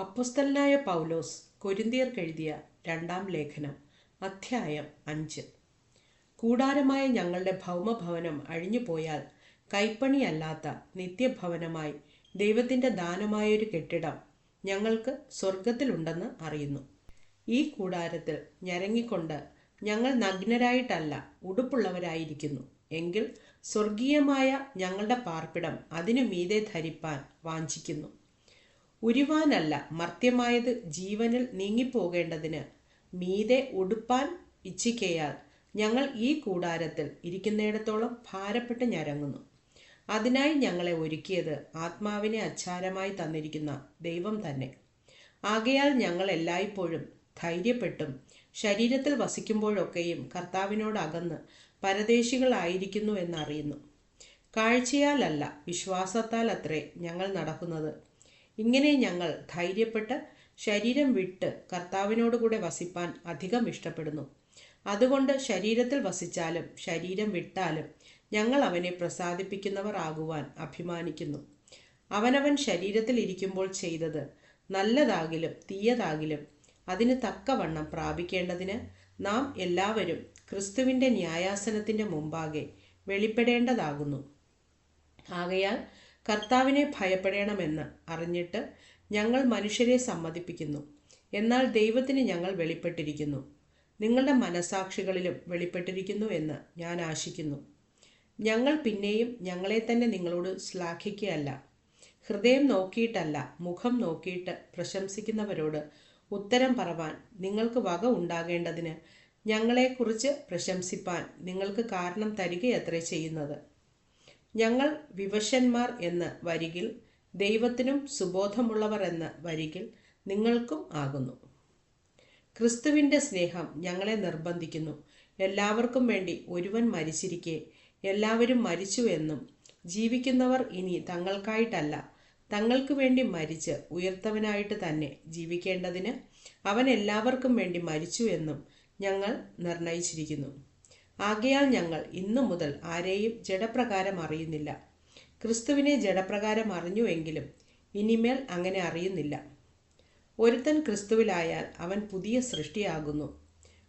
അപ്പൊസ്തലനായ പൗലോസ് കൊരിന്തിയർക്കെഴുതിയ രണ്ടാം ലേഖനം അധ്യായം അഞ്ച്. കൂടാരമായ ഞങ്ങളുടെ ഭൗമഭവനം അഴിഞ്ഞുപോയാൽ കൈപ്പണിയല്ലാത്ത നിത്യഭവനമായി ദൈവത്തിന്റെ ദാനമായൊരു കെട്ടിടം ഞങ്ങൾക്ക് സ്വർഗത്തിലുണ്ടെന്ന് അറിയുന്നു. ഈ കൂടാരത്തിൽ ഞരങ്ങിക്കൊണ്ട് ഞങ്ങൾ നഗ്നരായിട്ടല്ല ഉടുപ്പുള്ളവരായിരിക്കുന്നു. എങ്കിൽ സ്വർഗീയമായ ഞങ്ങളുടെ പാർപ്പിടം അതിനു മീതെ ധരിപ്പാൻ വാഞ്ചിക്കുന്നു. ഉരുവാനല്ല മർത്യമായത് ജീവനിൽ നീങ്ങിപ്പോകേണ്ടതിന്. മീതെ ഉടുപ്പാൻ ഇച്ഛിക്കയാൽ ഞങ്ങൾ ഈ കൂടാരത്തിൽ ഇരിക്കുന്നിടത്തോളം ഭാരപ്പെട്ട് ഞരങ്ങുന്നു. അതിനായി ഞങ്ങളെ ഒരുക്കിയത് ആത്മാവിനെ അച്ചാരമായി തന്നിരിക്കുന്ന ദൈവം തന്നെ. ആകയാൽ ഞങ്ങൾ എല്ലായ്പ്പോഴും ധൈര്യപ്പെട്ടും ശരീരത്തിൽ വസിക്കുമ്പോഴൊക്കെയും കർത്താവിനോട് അകന്ന് പരദേശികളായിരിക്കുന്നു എന്നറിയുന്നു. കാഴ്ചയാലല്ല വിശ്വാസത്താൽ അത്രേ ഞങ്ങൾ നടക്കുന്നത്. ഇങ്ങനെ ഞങ്ങൾ ധൈര്യപ്പെട്ട് ശരീരം വിട്ട് കർത്താവിനോടുകൂടെ വസിപ്പാൻ അധികം ഇഷ്ടപ്പെടുന്നു. അതുകൊണ്ട് ശരീരത്തിൽ വസിച്ചാലും ശരീരം വിട്ടാലും ഞങ്ങൾ അവനെ പ്രസാദിപ്പിക്കുന്നവർ ആകുവാൻ അഭിമാനിക്കുന്നു. അവനവൻ ശരീരത്തിൽ ഇരിക്കുമ്പോൾ ചെയ്തത് നല്ലതാകിലും തീയതാകിലും അതിന് തക്കവണ്ണം പ്രാപിക്കേണ്ടതിന് നാം എല്ലാവരും ക്രിസ്തുവിന്റെ ന്യായാസനത്തിന്റെ മുമ്പാകെ വെളിപ്പെടേണ്ടതാകുന്നു. ആകയാൽ കർത്താവിനെ ഭയപ്പെടണമെന്ന് അറിഞ്ഞിട്ട് ഞങ്ങൾ മനുഷ്യരെ സമ്മതിപ്പിക്കുന്നു. എന്നാൽ ദൈവത്തിന് ഞങ്ങൾ വെളിപ്പെട്ടിരിക്കുന്നു. നിങ്ങളുടെ മനസാക്ഷികളിലും വെളിപ്പെട്ടിരിക്കുന്നു എന്ന് ഞാൻ ആശിക്കുന്നു. ഞങ്ങൾ പിന്നെയും ഞങ്ങളെ തന്നെ നിങ്ങളോട് ശ്ലാഘിക്കുകയല്ല. ഹൃദയം നോക്കിയിട്ടല്ല മുഖം നോക്കിയിട്ട് പ്രശംസിക്കുന്നവരോട് ഉത്തരം പറവാൻ നിങ്ങൾക്ക് വക ഉണ്ടാകേണ്ടതിന് ഞങ്ങളെക്കുറിച്ച് പ്രശംസിപ്പാൻ നിങ്ങൾക്ക് കാരണം തരികയത്രേ ചെയ്യുന്നത്. ഞങ്ങൾ വിവശന്മാർ എന്ന വരികിൽ ദൈവത്തിനും സുബോധമുള്ളവർ എന്ന വരികിൽ നിങ്ങൾക്കും ആകുന്നു. ക്രിസ്തുവിന്റെ സ്നേഹം ഞങ്ങളെ നിർബന്ധിക്കുന്നു. എല്ലാവർക്കും വേണ്ടി ഒരുവൻ മരിച്ചിരിക്കെ എല്ലാവരും മരിച്ചു എന്നും ജീവിക്കുന്നവർ ഇനി തങ്ങൾക്കായിട്ടല്ല തങ്ങൾക്ക് വേണ്ടി മരിച്ച് ഉയർത്തവനായിട്ട് തന്നെ ജീവിക്കേണ്ടതിന് അവൻ എല്ലാവർക്കും വേണ്ടി മരിച്ചു എന്നും ഞങ്ങൾ നിർണയിച്ചിരിക്കുന്നു. ആകയാൽ ഞങ്ങൾ ഇന്നു മുതൽ ആരെയും ജഡപ്രകാരം അറിയുന്നില്ല. ക്രിസ്തുവിനെ ജഡപ്രകാരം അറിഞ്ഞുവെങ്കിലും ഇനിമേൽ അങ്ങനെ അറിയുന്നില്ല. ഒരുത്തൻ ക്രിസ്തുവിലായാൽ അവൻ പുതിയ സൃഷ്ടിയാകുന്നു.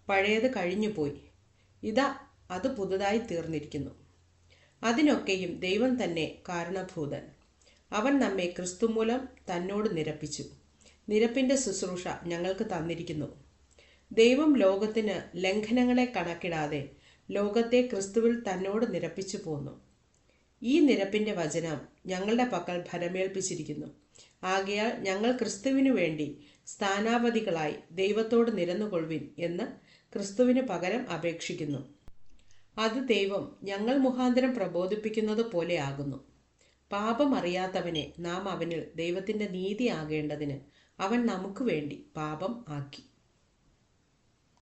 പഴയത് കഴിഞ്ഞുപോയി. ഇതാ അത് പുതുതായി തീർന്നിരിക്കുന്നു. അതിനൊക്കെയും ദൈവം തന്നെ കാരണഭൂതൻ. അവൻ നമ്മെ ക്രിസ്തു മൂലം തന്നോട് നിരപ്പിച്ചു. നിരപ്പിന്റെ ശുശ്രൂഷ ഞങ്ങൾക്ക് തന്നിരിക്കുന്നു. ദൈവം ലോകത്തിന് ലംഘനങ്ങളെ കണക്കിടാതെ ലോകത്തെ ക്രിസ്തുവിൽ തന്നോട് നിരപ്പിച്ചു പോന്നു. ഈ നിരപ്പിന്റെ വചനം ഞങ്ങളുടെ പക്കൽ ഫലമേൽപ്പിച്ചിരിക്കുന്നു. ആകയാൽ ഞങ്ങൾ ക്രിസ്തുവിനു വേണ്ടി സ്ഥാനാപതികളായി ദൈവത്തോട് നിരന്നുകൊള്ളുവിൻ എന്ന് ക്രിസ്തുവിന് പകരം അപേക്ഷിക്കുന്നു. അത് ദൈവം ഞങ്ങൾ മുഖാന്തരം പ്രബോധിപ്പിക്കുന്നത് പോലെ ആകുന്നു. പാപം അറിയാത്തവനെ നാം അവനിൽ ദൈവത്തിന്റെ നീതി ആകേണ്ടതിന് അവൻ നമുക്ക് വേണ്ടി പാപം ആക്കി.